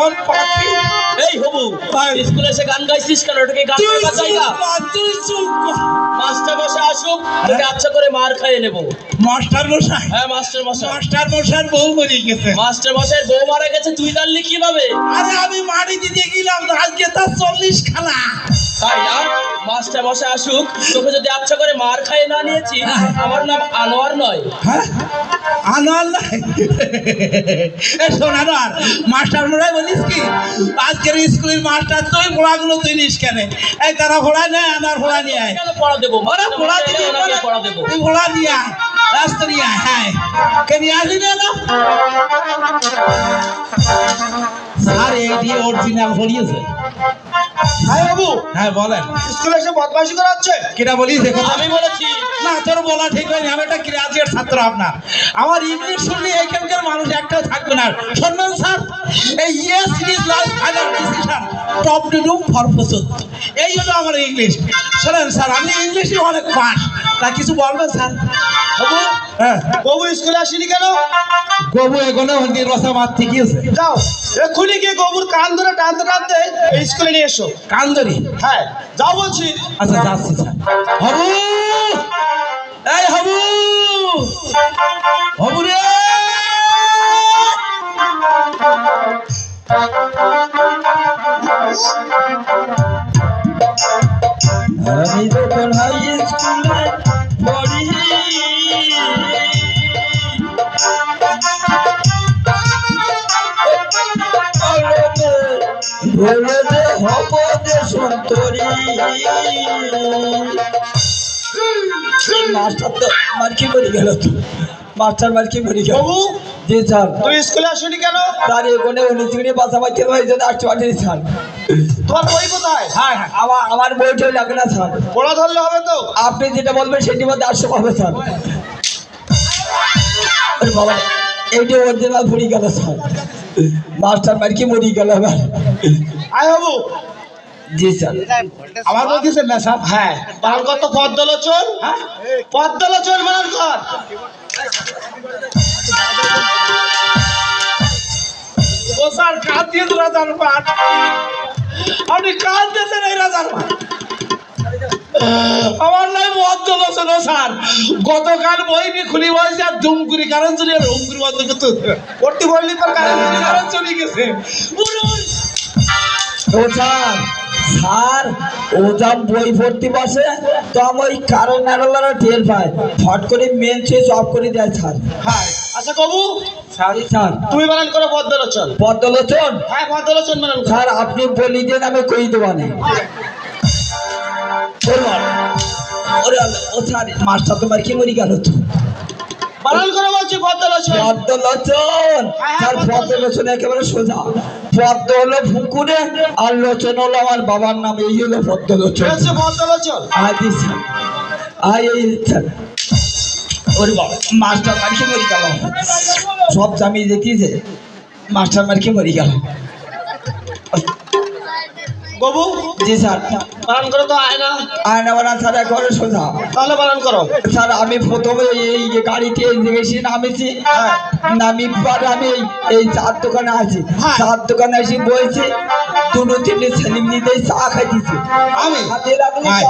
আমার পাখি। এই হবু স্কুলে এসে গান গাইছিস কেন? ওটাকে গান জায়গা। মাস্টার বসে আসুক তোকে আচ্ছা করে মার খাইয়ে নেব। মাস্টার মশাই? হ্যাঁ মাস্টার মশাই। মাস্টার মশাই বউ মরে গেছে। মাস্টার মশাই বউ মারা গেছে তুই জানলি কীভাবে? আরে আমি মারি দিতে গেলাম আজকে তার চল্লিশ খানা। তাই না? মাস্টার মশাই আসুক তোকে যদি আচ্ছা করে মার খাইয়ে না নিয়েছি আমার নাম আনোয়ার নয়। হ্যাঁ? আনোয়ার এ শোনা না মাস্টার মোড়াই বলিস কি? আজকের স্কুলের মাস্টার তুই ঘোড়াগুলো তুই নিস কেন? এই তারা ঘোড়া নেয় আনার ঘোড়া নিয়ে আয়। পড়া দেবো? ঘোড়া দিবি পড়া দেবো? তুই ঘোড়া নিয়ে আয়। আয় হ্যাঁ কে নিয়ে আসলি না না স্যার এটি অরিজিনাল হরিয়েছে হাই বাবু। হ্যাঁ বলেন। স্কুলে এসে বদমাইশি করা হচ্ছে? কেটা বলিস দেখো আমি বলেছি। না তোর বলা ঠিক হয়নি। আমি একটা গ্রাজুয়েট ছাত্র আপনার। আমার ইংলিশ শুনলে এইখানকার মানুষ একটাও থাকবে না। শুনবেন স্যার এই yes it is last final decision top to doom for এই হলো আমার ইংলিশ শোনেন স্যার আমি ইংলিশে অনেক পাস তা কিছু বলবেন স্যার? বাবু? হ্যাঁ বাবু স্কুলে আসিনি কেন? গবু এগোনে হন্ডির রসা মার ঠিকই আছে। যাও এক্ষুনি গিয়ে গবুর কান ধরে টানতে টানতে এই স্কুলে নিয়ে এসো। কান্দরি হ্যাঁ যাও বলছি। আচ্ছা যাচ্ছি স্যার। হবু এই হবু হবু রে! মরে মাস্টার মার্কি মরে গেল। বাবু জি স্যার তুই স্কুলে আসিনি কেন? তার এখানে উনিশ ডিগ্রি বাসা পাইতে হয় জন্য আসতে পারিনি স্যার তোমার বই কোথায়? হ্যাঁ হ্যাঁ আমার আমার বইটা লাগে না স্যার। পড়া ধরলে হবে তো? আপনি যেটা বলবেন সেটি মধ্যে আসতে পারবে স্যার। বাবা এইটা অরিজিনাল ভরি গেল স্যার। মাস্টার মার্কি মরি গেল এবার আয় বাবু জি স্যার আমার বলতেছেন না স্যার হ্যাঁ। বানান কর তো পদ্মলোচন? হ্যাঁ? পদ্মলোচন বানান কর। ও স্যার কাঁদ রাজার পাট আপনি কাঁদ এই রাজার পাট আমার স্যার। গতকাল বই নিয়ে খুলি বসে আর দুম করি কারণ চলে আর হুম করি বন্ধ করতে পড়তে বললি তোর কারণ কারণ চলে গেছে। ও স্যার স্যার ও যা বই ভর্তি বসে তো আমি ওই কারণ নাড়লারা টের পায় ফট করে মেন সুইচ অফ করে দেয় স্যার হ্যাঁ আচ্ছা কবু? স্যার তুমি বানান করো হ্যাঁ বানান স্যার আপনি বলি দেন আমি কই দেবো না। ওরে ও স্যার মাস্টার তোমার কি মরি গেল তো? বানান করে বলছি পদ্মলোচন পদ্মলোচন স্যার পদ্মলোচন একেবারে সোজা। পদ্ম হলো ফুকুরে আর লোচন হলো আমার বাবার নাম। এই হলো পদ্মলোচন হচ্ছে পদ্মলোচন আদি স্যার আই এই ওরে বাবা মাস্টার মারকে মরি গেল সব জামিয়ে মাস্টার মারকে মরি গেল জি স্যার। বানান করো তো আয় না আয়না বানা স্যার সোজা। তাহলে বানান করো। স্যার আমি প্রথমে এই যে গাড়িতে এসে নামেছি। নামি পর আমি এই- চার দোকানে আছি। চার দোকানে এসে বইছি দুটো তিনটে ছেলেমিলিতে চা খাইতেছি। আমি? লাগলি হ্যাঁ।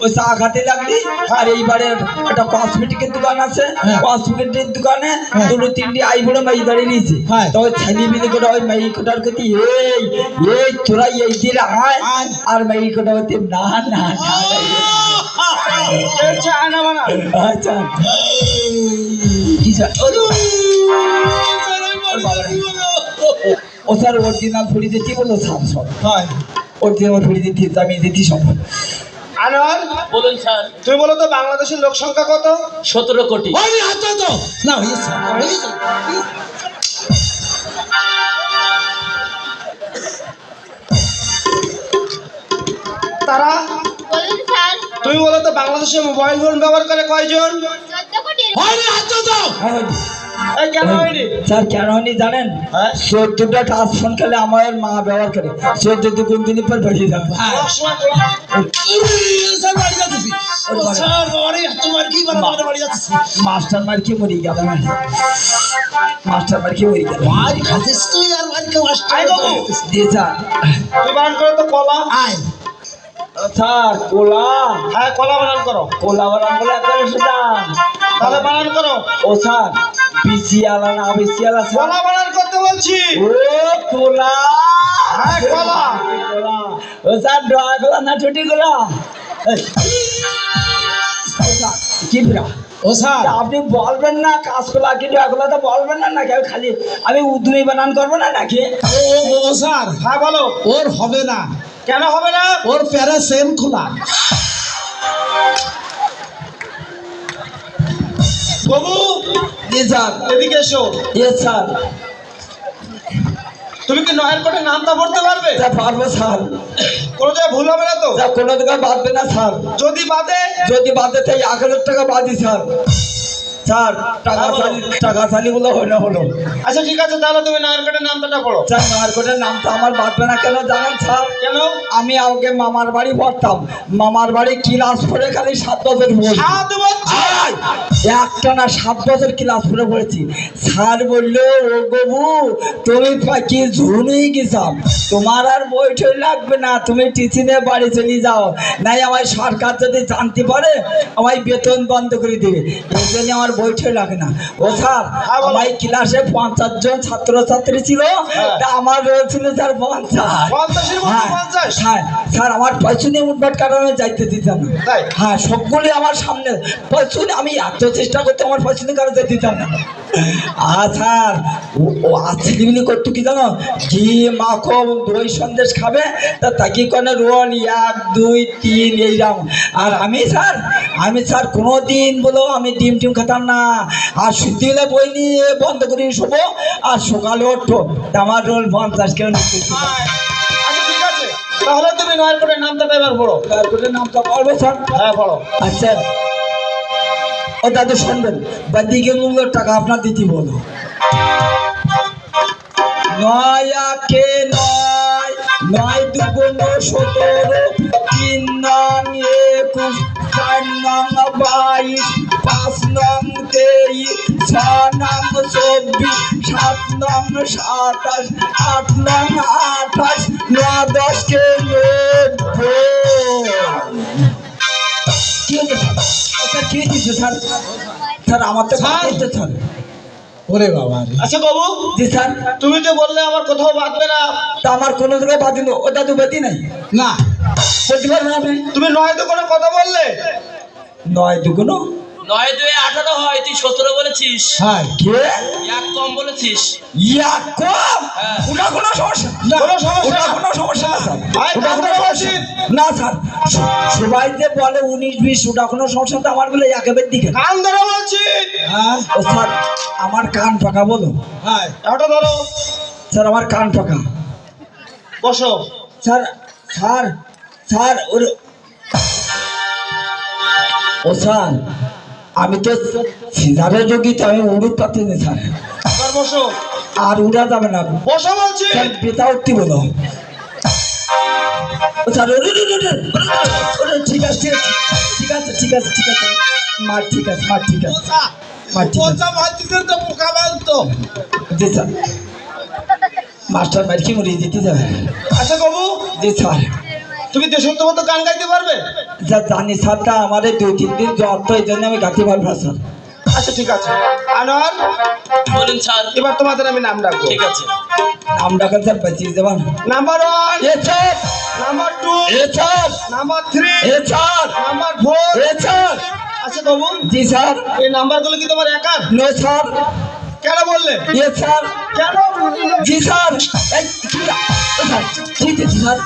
ওই চা খাতে লাগলি আর এইবারে একটা কসমেটিকের দোকান আছে। হ্যাঁ। কসমেটিকের দোকানে দুটো তিনটে আই বড় মাই দাঁড়িয়ে নিয়েছে হ্যাঁ। তো ওই ছেলেমিলি করে ওই মাই কোটার এই এই তোরা এই দিলে আয়। আর মাই কোটা হতে না না আচ্ছা কি স্যার ও স্যার অরিজিনাল ফুড়ি দিতে বলো স্যার? সব। হয়। অরিজিনাল ফুড়ি দিতে আমি দিতে সব আনোয়ার বলুন স্যার। তুমি বলো তো বাংলাদেশের লোক সংখ্যা কত? সতেরো কোটি। ওই আচ্ছা তো। না তারা তুমি বলো তো বাংলাদেশে মোবাইল ফোন ব্যবহার করে কয়জন? আচ্ছা তো এই কেন হয়নি? স্যার কেন হয়নি জানেন? হ্যাঁ? চোদ্দটা টাচ ফোন খেলে আমার মা ব্যবহার করে। চোদ্দ দিন পর বেরিয়ে যাবে। তোমার কি বাড়ি বাড়ি মাস্টার মার কি মরি গেল? মাস্টার মার কি মরি গেল? তুই আর কলা। আয়। স্যার কোলা হ্যাঁ কলা বানান করো। কোলা বানান একবারে তাহলে বানান করো। ও স্যার বিসি আলা না বিসি আলা স্যার? কলা বানান করতে বলছি। ও কোলা হ্যাঁ কোলা। ও স্যার কোলা না ছুটি কোলা কি বিরা ও স্যার। আপনি বলবেন না কাঁচকলা কি ডয়া কোলা তো বলবেন না নাকি? খালি আমি উদ্যমী বানান করব না নাকি? ও স্যার। হ্যাঁ বলো। ওর হবে না। কেন হবে না? ওর প্যারা সেম খোলা। বাবু জি স্যার। এদিকে এসো। স্যার। তুমি কি নয়ের কোটে নামটা পড়তে পারবে? যা পারব স্যার। কোনো জায়গায় ভুল হবে না তো? যা কোনো দোকান বাঁধবে না স্যার। যদি বাদে যদি বাঁধে তাই এক হাজার টাকা বাদি স্যার। স্যার টাকা চালি টাকা চালিগুলো হলো হলো। আচ্ছা ঠিক আছে তাহলে তুমি নামটা পড়ো স্যার মার্কেটের নাম তো আমার না কেন জানেন স্যার? কেন? আমি আগে মামার বাড়ি পড়তাম। মামার বাড়ি ক্লাস পড়ে খালি সাত বছর সাত বছর? একটা না সাত বছর ক্লাস পড়ে পড়েছি। স্যার বলল ও গবু তুমি কি ঝুনুই গেছাম। তোমার আর বই টই লাগবে না তুমি টিচিনে বাড়ি চলে যাও। নাই আমার সরকার যদি জানতে পারে আমায় বেতন বন্ধ করে দেবে। এই জন্য আমার বই লাগে না। ও স্যার হ্যাঁ, আমার ক্লাসে পঞ্চাশ জন ছাত্র ছাত্রী ছিল হ্যাঁ। তা আমার ছিল স্যার পঞ্চাশ। হ্যাঁ, স্যার আমার পয়সনে উঠবাট কারণে যাইতে দিতাম না। হ্যাঁ সবগুলি আমার সামনে। পয়সনে আমি এত চেষ্টা করতে আমার পয়সনে কারণে দিতাম না। আর স্যার ও- আজকে করতো কি জানো? ঘি মাখো দই সন্দেশ খাবে তা তাকে কোনো রোল এক দুই তিন এইরকম আর আমি স্যার আমি স্যার কোনো দিন বলো আমি ডিম টিম খেতাম না। আর শুদ্ধি হলে বই নিয়ে বন্ধ করে শোবো আর সকালে তা আমার রোল পঞ্চাশ কেউ আচ্ছা ঠিক আছে। তাহলে তুমি নয়ের কোটে নামটা এবার পড়ো। তারপরে নামটা বলব স্যার। হ্যাঁ পড়ো আচ্ছা। ও দাদু শুনবেন বা বাদিকে মূল্য টাকা আপনার দিতে বলো। নয় আকে নয় নয় দুগুণ সতেরো, তিন নং একুশ, চার নং বাইশ, পাঁচ নং তেইশ ছ নং চব্বিশ, সাত নং সাতাশ, আট নং আঠাশ, নয় দশকে নব্বই। স্যার স্যার আমার তো স্যার। ওরে বাবা আচ্ছা বাবু। জি স্যার। তুমি তো বললে আমার কোথাও বাঁধবে না। তা আমার কোনো জায়গায় বাদিন ও দাদু বাদি নাই? না। বলতে আপনি তুমি নয় তো কোনো কথা বললে? নয় দুগুনো নয় দুই আঠারো হয় তুই সতেরো বলেছিস। হ্যাঁ কে? এক কম বলেছিস। কম? হ্যাঁ। ওটা কোনো সমস্যা কোনো সমস্যা ওটা কোনো সমস্যা না স্যার। না। সবাই যে বলে উনিশ বিশ ওটা কোনো সমস্যা তো আমার বলে একেবারে দিকে কান ধরো বলছি। হ্যাঁ? ও স্যার আমার কান ফাঁকা বলো। হ্যাঁ ওটা ধরো। স্যার আমার কান ফাঁকা। বসো। স্যার স্যার স্যার ওর ও স্যার আমি তো সিজারের যোগী তো আমি উড়ুত পাতি না স্যার। বসো। আর উড়া যাবে না। বসো বলছি। বেতা উঠতে বলো। স্যার ঠিক আছে ঠিক আছে ঠিক আছে ঠিক আছে মা ঠিক আছে মা ঠিক আছে। মা ঠিক আছে। মাস্টার মার কি মরিয়ে দিতে যাবে? আচ্ছা বাবু। জি স্যার। তুমি দেশাত্মবোধক গান গাইতে পারবে? যা জানি স্যারটা আমার এই দুই তিন দিন জ্বর তো এই জন্য আমি গাতে পারব না স্যার। আচ্ছা ঠিক আছে। আনোয়ার বলুন স্যার। এবার তোমাদের আমি নাম ডাকবো। ঠিক আছে। নাম ডাকেন স্যার বাঁচিয়ে দেবেন নাম্বার ওয়ান। এ স্যার। Number two. এ স্যার। Number three. এ স্যার। Number four. এ স্যার। আচ্ছা বাবু। জি স্যার। এই নাম্বারগুলো কি তোমার একার? No sir. কেন বললে? এ স্যার। কেন জি স্যার। এই কি ও স্যার ঠিক আছে স্যার?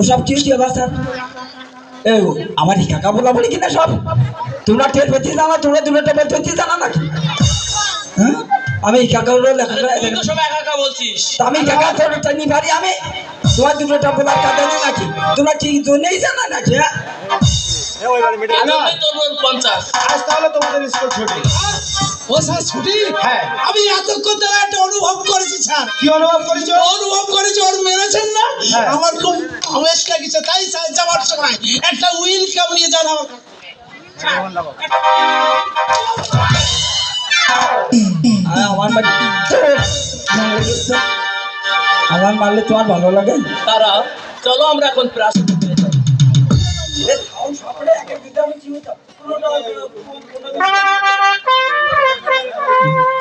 ওসব কি হচ্ছে আবার স্যার? আমার কাকা বলা বলি কিনা সব? তোমরা টের পেতে জানা তোমরা দুটো বলতে জানা নাকি? হ্যাঁ? আমি কাকা তো একা বলছিস। আমি কাকা তোরটা নি পারি আমি? তোমার দুটোটা বলার কাজে নেই নাকি? তোমরা ঠিক জন্যই জানা নাকি? হ্যাঁ? আজ তাহলে তোমাদের স্কুল ছুটি। ও স্যার ছুটি? হ্যাঁ। আমি এতক্ষণ ধরে একটা অনুভব করেছি স্যার। কি অনুভব করেছ? অনুভব করেছি ওর মেরেছেন না? হ্যাঁ। আমার খুব আমেজ লাগিছে তাই স্যার যাওয়ার সময় একটা উইল কাপ নিয়ে যান আমার আমার আমার মারলে তোমার ভালো লাগে? তারা চলো আমরা এখন প্রাসাদে ফিরে যাই।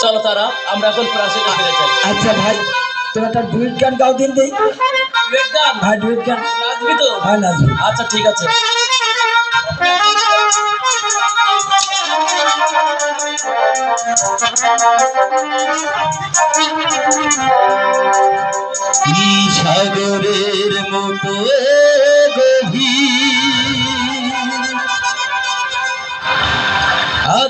চলো তারা আমরা এখন প্রাসাদে ফিরে যাই। আচ্ছা ভাই তোমার একটা ডুইট গান গাও দিন দেই। ডুয়েট গান? হ্যাঁ ডুইট গান। নাচবি তো? হ্যাঁ নাচবো। আচ্ছা ঠিক আছে। সাগরের মতো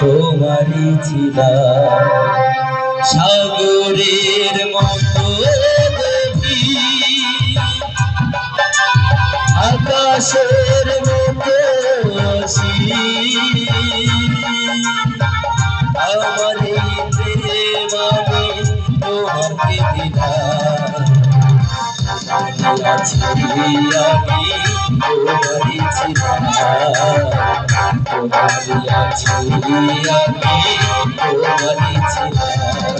তোমারি ছিলাম সাগরের মতো আকাশের মতো। আমার প্রেম আমি তোমাকে দিলাম আছি আমি তোমারি ছিলাম তোমারি আছি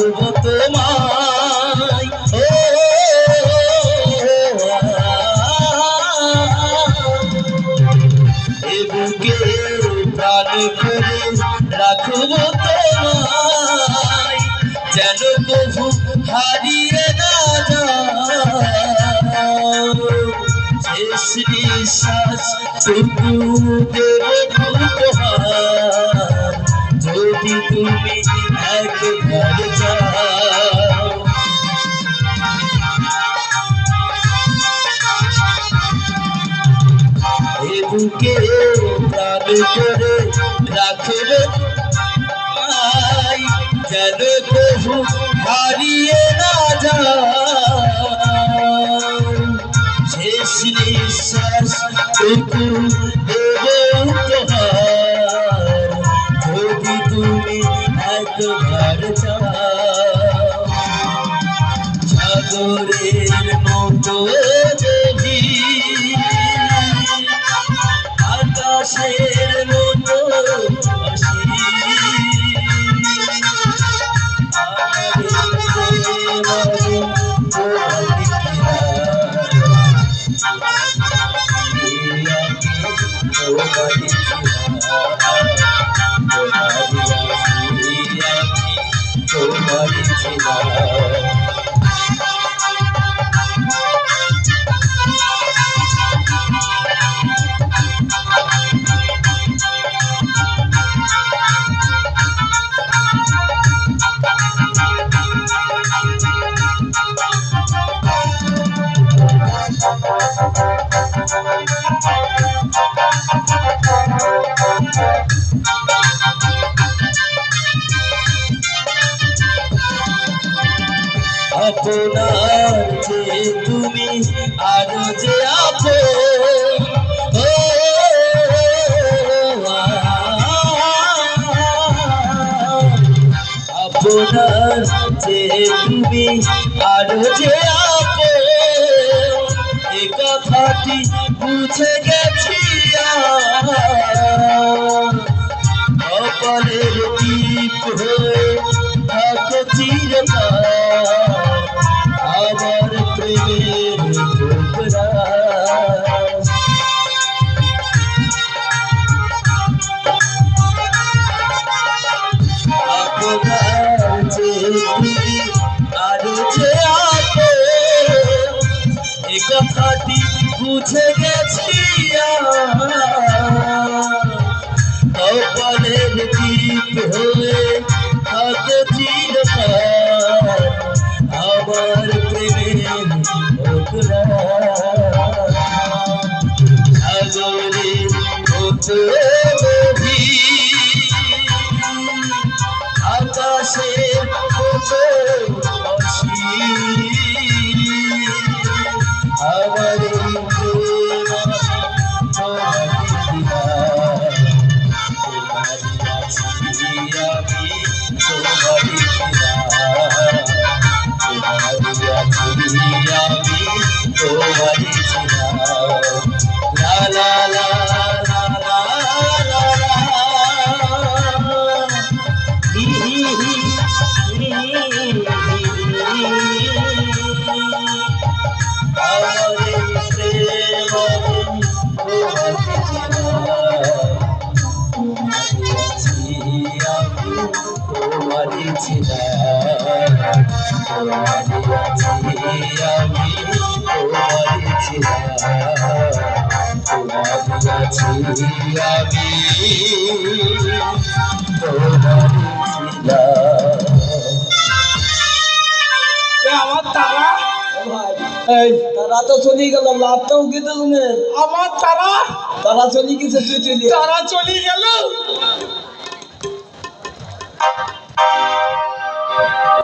রাখব তোমায় এ বুকে প্রাণ করে রাখব তোমায় যেন কভু হারিয়ে না যায় শেষ নিঃশ্বাস টুকু দেব বুকে প্রাণ করে রাখবে যেন কভু হারিয়ে না যায় শেষ নিঃশ্বাস আপনার যে তুমি আরও যে আপন ও, আপনার যে তুমি আরও যে আপন এ কথাটি বুঝে গেছি আজ। কথাটি বুঝে গেছি কপালের তোমাকে আমার তারা এই তারা তো চলে গেল লাভটাও কিন্তু আমার তারা তারা চলে গেছে তুই চলে তারা চলে গেল। Thank you.